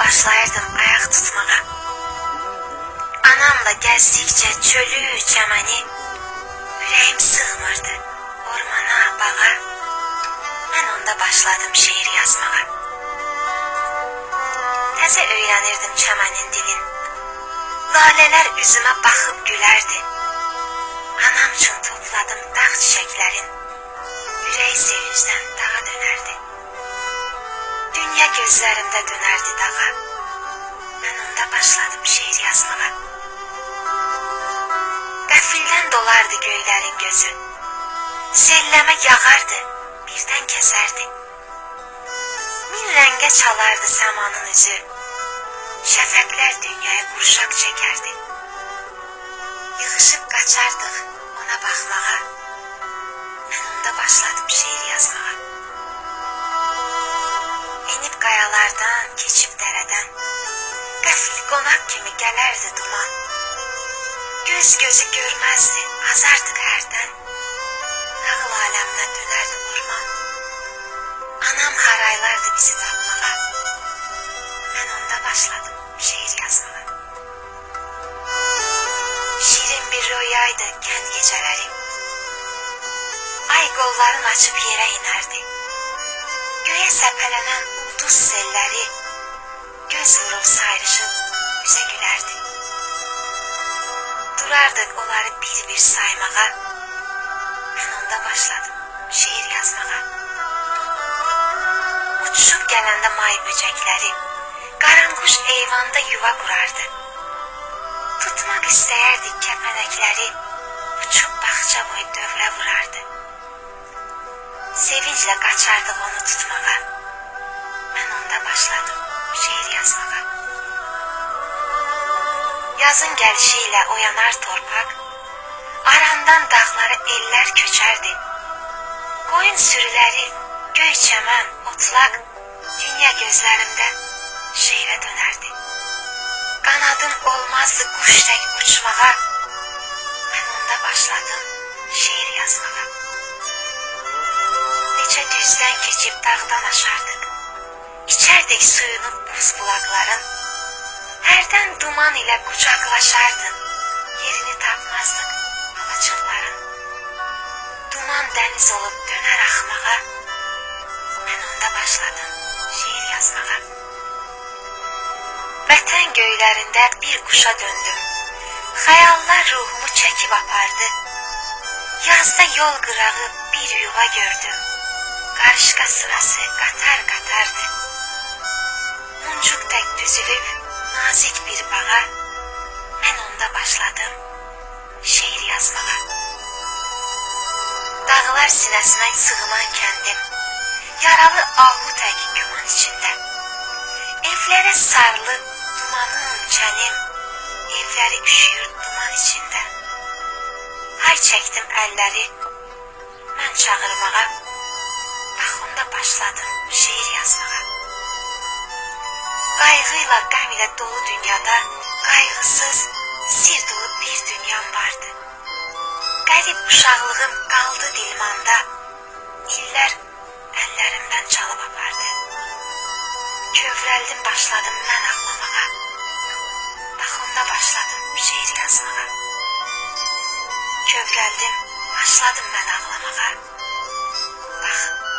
başlayırdım ayaq tutmağa. Anamla gəzdikcə çölü, çəməni ürəyim sığmırdı ormana, bağa. Mən onda başladım şeir yazmağa. Təzə öyrənirdim çəmənin dilin. Lalələr üzümə baxıb gülərdi. Anam üçün topladım dağ sevincdən dağa dönərdi. Dünya gözlərimdə dönərdi dağa. Mən onda başladım şeir yazmağa. Qəfildən dolardı göylərin gözü. Selləmə yağardı, birdən kəsərdi. Min rəngə çalardı səmanın üzü. Şəfəqlər dünyaya qurşaq çəkərdi. Yığışıb qaçardıq ona baxmağa. Mən onda başladım şeir yazmağa. Enib qayalardan, keçib dərədən. Qəfil qonaq kimi gələrdi duman. Göz gözü görməzdi, azardıq hərdən. Nağıl aləminə dönərdi orman. Anam haraylardı bizi tapmağa. Mən onda başladım şeir yazmağa. Şirin bir rüyaydı kənd gecələri. Ay qolların açıb yerə inərdi. Göyə səpələnən ulduz selləri göz vurub sayrışıb üzə gülərdi. Durardıq onları bir-bir saymağa. Mən onda başladım şeir yazmağa. Uçuşub gələndə may böcəkləri qaranquş eyvanda yuva qurardı. Tutmaq istəyərdik kəpənəkləri, uçub bağça boyu dövrə vurardı. Sevinclə qaçardıq onu tutmağa. Başladım şeir yazmağa. Yazın gəlişi ilə oyanar torpaq, arandan dağlara ellər köçərdi. Qoyun sürüləri, göy çəmən, otlaq, dünya gözlərimdə şeirə dönərdi. Qanadım olmazdı quş tək uçmağa. Mən onda başladım şeir yazmağa. Neçə düzdən keçib dağdan aşardıq. İçərdik suyunu buz bulaqların. Hərdən duman ilə qucaqlaşardın. Yerini tapmazdıq alaçıqların. Duman dəniz olub dönər axmağa. Mən onda başladım şeir yazmağa. Vətən göylərində bir quşa döndüm. Xəyallar ruhumu çəkib apardı. Yazda yol qırağı bir yuva gördüm. Qarışqa sırası qatar-qatardı. Muncuq tək düzülüb nazik bir bağa. Mən onda başladım şeir yazmağa. Dağlar sinəsinə sığınan kəndim. Yaralı ahu tək güman içində. Evlərə sarılıb dumanım, çənim, evləri üşüyür duman içində. Hay çəkdim əlləri, mən çağırmağa, bax onda başladım şeir yazmağa. Qayğıyla, qəm ilə dolu dünyada qayğısız, sir dolu bir dünyam vardı. Qərib uşaqlığım qaldı dilmanda, illər əllərimdən çalıb apardı. Kövrəldim başladım mən ağlamağa. Bax onda başladım şeir yazmağa. Kövrəldim, başladım mən ağlamağa. Bax